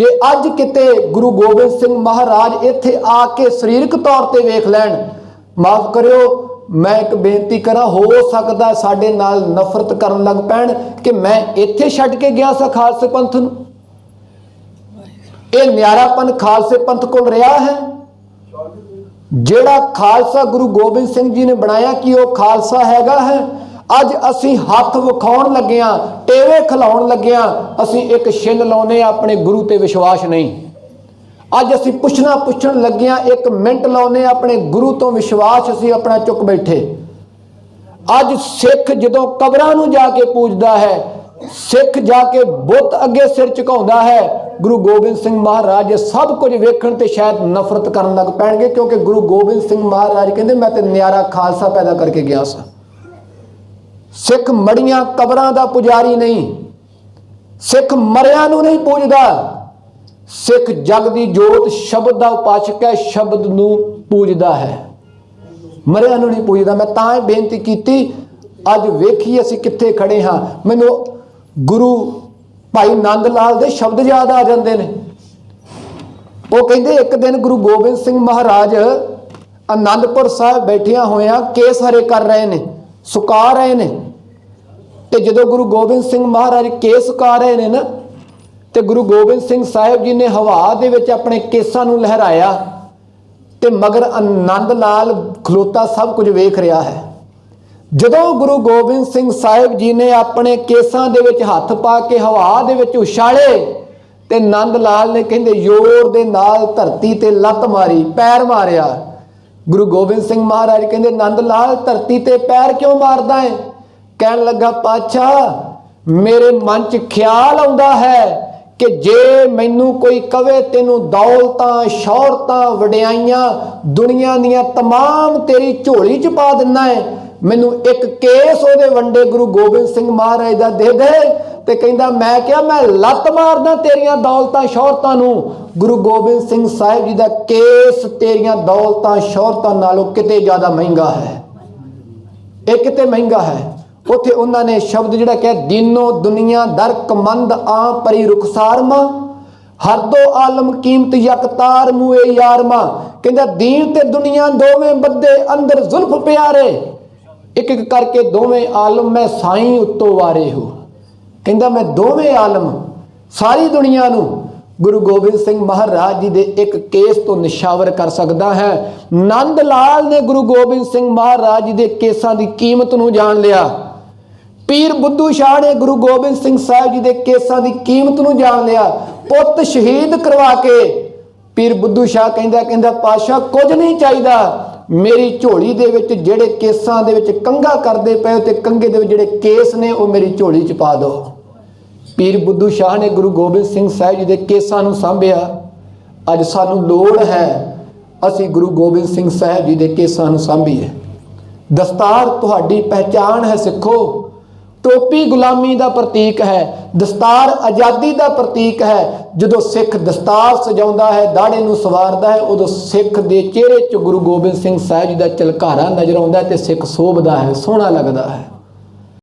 ਜੇ ਅੱਜ ਕਿਤੇ ਗੁਰੂ ਗੋਬਿੰਦ ਸਿੰਘ ਮਹਾਰਾਜ ਇੱਥੇ ਆ ਕੇ ਸਰੀਰਕ ਤੌਰ ਤੇ ਵੇਖ ਲੈਣ, ਮਾਫ ਕਰਿਓ, ਮੈਂ ਇੱਕ ਬੇਨਤੀ ਕਰਾਂ, ਹੋ ਸਕਦਾ ਸਾਡੇ ਨਾਲ ਨਫ਼ਰਤ ਕਰਨ ਲੱਗ ਪੈਣ ਕਿ ਮੈਂ ਇੱਥੇ ਛੱਡ ਕੇ ਗਿਆ ਸਾਂ ਖਾਲਸੇ ਪੰਥ ਨੂੰ। ਇਹ ਨਿਆਰਾਪਨ ਖਾਲਸੇ ਪੰਥ ਕੋਲ ਰਿਹਾ ਹੈ। ਜਿਹੜਾ ਖਾਲਸਾ ਗੁਰੂ ਗੋਬਿੰਦ ਸਿੰਘ ਜੀ ਨੇ ਬਣਾਇਆ, ਕਿ ਉਹ ਖਾਲਸਾ ਹੈਗਾ ਹੈ? ਅੱਜ ਅਸੀਂ ਹੱਥ ਵਿਖਾਉਣ ਲੱਗੇ ਲੱਗਿਆਂ ਟੇਵੇ ਖਿਲਾਉਣ ਲੱਗਿਆਂ, ਅਸੀਂ ਇੱਕ ਛਿੰਨ ਲਾਉਨੇ ਆਪਣੇ ਗੁਰੂ ਤੇ ਵਿਸ਼ਵਾਸ ਨਹੀਂ। ਅੱਜ ਅਸੀਂ ਪੁੱਛਣਾ ਪੁੱਛਣ ਲੱਗਿਆਂ, ਇੱਕ ਮਿੰਟ ਲਾਉਨੇ ਆਪਣੇ ਗੁਰੂ ਤੋਂ ਵਿਸ਼ਵਾਸ ਅਸੀਂ ਆਪਣਾ ਚੁੱਕ ਬੈਠੇ। ਅੱਜ ਸਿੱਖ ਜਦੋਂ ਕਬਰਾਂ ਨੂੰ ਜਾ ਕੇ ਪੂਜਦਾ ਹੈ, ਸਿੱਖ ਜਾ ਕੇ ਬੁੱਤ ਅੱਗੇ ਸਿਰ ਝੁਕਾਉਂਦਾ ਹੈ, ਗੁਰੂ ਗੋਬਿੰਦ ਸਿੰਘ ਮਹਾਰਾਜ ਇਹ ਸਭ ਕੁਝ ਵੇਖਣ ਤੇ ਸ਼ਾਇਦ ਨਫ਼ਰਤ ਕਰਨ ਲੱਗ ਪੈਣਗੇ, ਕਿਉਂਕਿ ਗੁਰੂ ਗੋਬਿੰਦ ਸਿੰਘ ਮਹਾਰਾਜ ਕਹਿੰਦੇ, ਮੈਂ ਤੇ ਨਿਆਰਾ ਖਾਲਸਾ ਪੈਦਾ ਕਰਕੇ ਗਿਆ ਸਾਂ। ਸਿੱਖ ਮੜੀਆਂ ਕਬਰਾਂ ਦਾ ਪੁਜਾਰੀ ਨਹੀਂ, ਸਿੱਖ ਮਰਿਆਂ ਨੂੰ ਨਹੀਂ ਪੂਜਦਾ। ਸਿੱਖ ਜਗ ਦੀ ਜੋਤ ਸ਼ਬਦ ਦਾ ਉਪਾਸ਼ਕ ਹੈ, ਸ਼ਬਦ ਨੂੰ ਪੂਜਦਾ ਹੈ। ਮਰਿਆਂ ਨੂੰ ਨਹੀਂ ਪੂਜਦਾ। ਮੈਂ ਤਾਂ ਇਹ ਬੇਨਤੀ ਕੀਤੀ, ਅੱਜ ਵੇਖੀ ਅਸੀਂ ਕਿੱਥੇ ਖੜੇ ਹਾਂ। ਮੈਨੂੰ ਗੁਰੂ ਭਾਈ ਨੰਦ ਲਾਲ ਦੇ ਸ਼ਬਦ ਯਾਦ ਆ ਜਾਂਦੇ ਨੇ। ਉਹ ਕਹਿੰਦੇ, ਇੱਕ ਦਿਨ ਗੁਰੂ ਗੋਬਿੰਦ ਸਿੰਘ ਮਹਾਰਾਜ ਆਨੰਦਪੁਰ ਸਾਹਿਬ ਬੈਠਿਆਂ ਹੋਇਆਂ ਕੇਸ ਹਰੇ ਕਰ ਰਹੇ ਨੇ। ਸੁਕਾ ਰਹੇ ਨੇ। ਤੇ ਜਦੋਂ ਗੁਰੂ ਗੋਬਿੰਦ ਸਿੰਘ ਮਹਾਰਾਜ ਕੇਸ ਸੁਕਾ ਰਹੇ ਨੇ ਨਾ, ਤੇ ਗੁਰੂ ਗੋਬਿੰਦ ਸਿੰਘ ਸਾਹਿਬ ਜੀ ਨੇ ਹਵਾ ਦੇ ਵਿੱਚ ਆਪਣੇ ਕੇਸਾਂ ਨੂੰ ਲਹਿਰਾਇਆ ਤੇ ਮਗਰ ਆਨੰਦ ਲਾਲ ਖਲੋਤਾ ਸਭ ਕੁਝ ਵੇਖ ਰਿਹਾ ਹੈ। ਜਦੋਂ ਗੁਰੂ ਗੋਬਿੰਦ ਸਿੰਘ ਸਾਹਿਬ ਜੀ ਨੇ ਆਪਣੇ ਕੇਸਾਂ ਦੇ ਵਿੱਚ ਹੱਥ ਪਾ ਕੇ ਹਵਾ ਦੇ ਵਿੱਚ ਉਛਾਲੇ ਤੇ ਆਨੰਦ ਲਾਲ ਨੇ ਕਹਿੰਦੇ ਜ਼ੋਰ ਦੇ ਨਾਲ ਧਰਤੀ ਤੇ ਲੱਤ ਮਾਰੀ, ਪੈਰ ਮਾਰਿਆ। ਗੁਰੂ ਗੋਬਿੰਦ ਸਿੰਘ ਮਹਾਰਾਜ ਕਹਿੰਦੇ, ਨੰਦ ਲਾਲ ਧਰਤੀ ਤੇ ਪੈਰ ਕਿਉਂ ਮਾਰਦਾ ਹੈ ਕਹਿਣ ਲੱਗਾ, ਪਾਤਸ਼ਾਹ, ਮੇਰੇ ਮਨ 'ਚ ਖਿਆਲ ਆਉਂਦਾ ਹੈ ਕਿ ਜੇ ਮੈਨੂੰ ਕੋਈ ਕਵੇ ਤੈਨੂੰ ਦੌਲਤਾਂ, ਸ਼ੌਹਰਤਾਂ, ਵਡਿਆਈਆਂ ਦੁਨੀਆ ਦੀਆਂ ਤਮਾਮ ਤੇਰੀ ਝੋਲੀ 'ਚ ਪਾ ਦਿੰਨਾ ਹੈ ਮੈਨੂੰ ਇੱਕ ਕੇਸ ਉਹਦੇ ਵੰਡੇ ਗੁਰੂ ਗੋਬਿੰਦ ਸਿੰਘ ਮਹਾਰਾਜ ਦਾ ਦੇ ਦੇ ਤੇ ਕਹਿੰਦਾ, ਮੈਂ ਕਿਹਾ, ਮੈਂ ਲੱਤ ਮਾਰਦਾ ਤੇਰੀਆਂ ਦੌਲਤਾਂ, ਸ਼ੌਹਰਤਾਂ ਨੂੰ। ਗੁਰੂ ਗੋਬਿੰਦ ਸਿੰਘ ਸਾਹਿਬ ਜੀ ਦਾ ਕੇਸ ਤੇਰੀਆਂ ਦੌਲਤਾਂ, ਸ਼ੌਹਰਤਾਂ ਨਾਲੋਂ ਕਿਤੇ ਜ਼ਿਆਦਾ ਮਹਿੰਗਾ ਹੈ। ਇਹ ਕਿਤੇ ਮਹਿੰਗਾ ਹੈ। ਉੱਥੇ ਉਹਨਾਂ ਨੇ ਸ਼ਬਦ ਜਿਹੜਾ ਕਿਹਾ, ਦੀਨੋ ਦੁਨੀਆ ਦਰ ਕਮੰਦ ਆ ਪਰੀ ਰੁਖਸਾਰਮਾ ਹਰ ਆਲਮ ਕੀਮਤ ਯਕਤਾਰ ਮੂਏ ਯਾਰਮਾ। ਕਹਿੰਦਾ, ਦੀਨ ਤੇ ਦੁਨੀਆ ਦੋਵੇਂ ਬੱਦੇ ਅੰਦਰ ਜ਼ੁਲਫ ਪਿਆਰੇ। ਇੱਕ ਇੱਕ ਕਰਕੇ ਦੋਵੇਂ ਆਲਮ ਮੈਂ ਸਾਈਂ ਉੱਤੋਂ ਵਾਰੇ ਹੋ। ਕਹਿੰਦਾ ਮੈਂ ਦੋਵੇਂ ਆਲਮ ਸਾਰੀ ਦੁਨੀਆ ਨੂੰ ਗੁਰੂ ਗੋਬਿੰਦ ਸਿੰਘ ਮਹਾਰਾਜ ਜੀ ਦੇ ਇੱਕ ਕੇਸ ਤੋਂ ਨਿਸ਼ਾਵਰ ਕਰ ਸਕਦਾ ਹੈ। ਨੰਦ ਲਾਲ ਨੇ ਗੁਰੂ ਗੋਬਿੰਦ ਸਿੰਘ ਮਹਾਰਾਜ ਜੀ ਦੇ ਕੇਸਾਂ ਦੀ ਕੀਮਤ ਨੂੰ ਜਾਣ ਲਿਆ। ਪੀਰ ਬੁੱਧੂ ਸ਼ਾਹ ਨੇ ਗੁਰੂ ਗੋਬਿੰਦ ਸਿੰਘ ਸਾਹਿਬ ਜੀ ਦੇ ਕੇਸਾਂ ਦੀ ਕੀਮਤ ਨੂੰ ਜਾਣ ਲਿਆ। ਪੁੱਤ ਸ਼ਹੀਦ ਕਰਵਾ ਕੇ ਪੀਰ ਬੁੱਧੂ ਸ਼ਾਹ ਕਹਿੰਦਾ ਕਹਿੰਦਾ ਪਾਸ਼ਾ ਕੁਝ ਨਹੀਂ ਚਾਹੀਦਾ। ਮੇਰੀ ਝੋਲੀ ਦੇ ਵਿੱਚ ਜਿਹੜੇ ਕੇਸਾਂ ਦੇ ਵਿੱਚ ਕੰਗਾ ਕਰਦੇ ਪਏ ਹੋ ਤੇ ਕੰਗੇ ਦੇ ਵਿੱਚ ਜਿਹੜੇ ਕੇਸ ਨੇ, ਉਹ ਮੇਰੀ ਝੋਲੀ 'ਚ ਪਾ ਦਿਓ। ਪੀਰ ਬੁੱਧੂ ਸ਼ਾਹ ਨੇ ਗੁਰੂ ਗੋਬਿੰਦ ਸਿੰਘ ਸਾਹਿਬ ਜੀ ਦੇ ਕੇਸਾਂ ਨੂੰ ਸਾਂਭਿਆ। ਅੱਜ ਸਾਨੂੰ ਲੋੜ ਹੈ, ਅਸੀਂ ਗੁਰੂ ਗੋਬਿੰਦ ਸਿੰਘ ਸਾਹਿਬ ਜੀ ਦੇ ਕੇਸਾਂ ਨੂੰ ਸਾਂਭੀਏ। ਦਸਤਾਰ ਤੁਹਾਡੀ ਪਹਿਚਾਣ ਹੈ ਸਿੱਖੋ। ਟੋਪੀ ਗੁਲਾਮੀ ਦਾ ਪ੍ਰਤੀਕ ਹੈ। ਦਸਤਾਰ ਆਜ਼ਾਦੀ ਦਾ ਪ੍ਰਤੀਕ ਹੈ। ਜਦੋਂ ਸਿੱਖ ਦਸਤਾਰ ਸਜਾਉਂਦਾ ਹੈ, ਦਾੜੇ ਨੂੰ ਸਵਾਰਦਾ ਹੈ, ਉਦੋਂ ਸਿੱਖ ਦੇ ਚਿਹਰੇ 'ਚ ਗੁਰੂ ਗੋਬਿੰਦ ਸਿੰਘ ਸਾਹਿਬ ਜੀ ਦਾ ਚਲਕਾਰਾ ਨਜ਼ਰ ਆਉਂਦਾ ਹੈ ਤੇ ਸਿੱਖ ਸੋਭਦਾ ਹੈ, ਸੋਹਣਾ ਲੱਗਦਾ ਹੈ।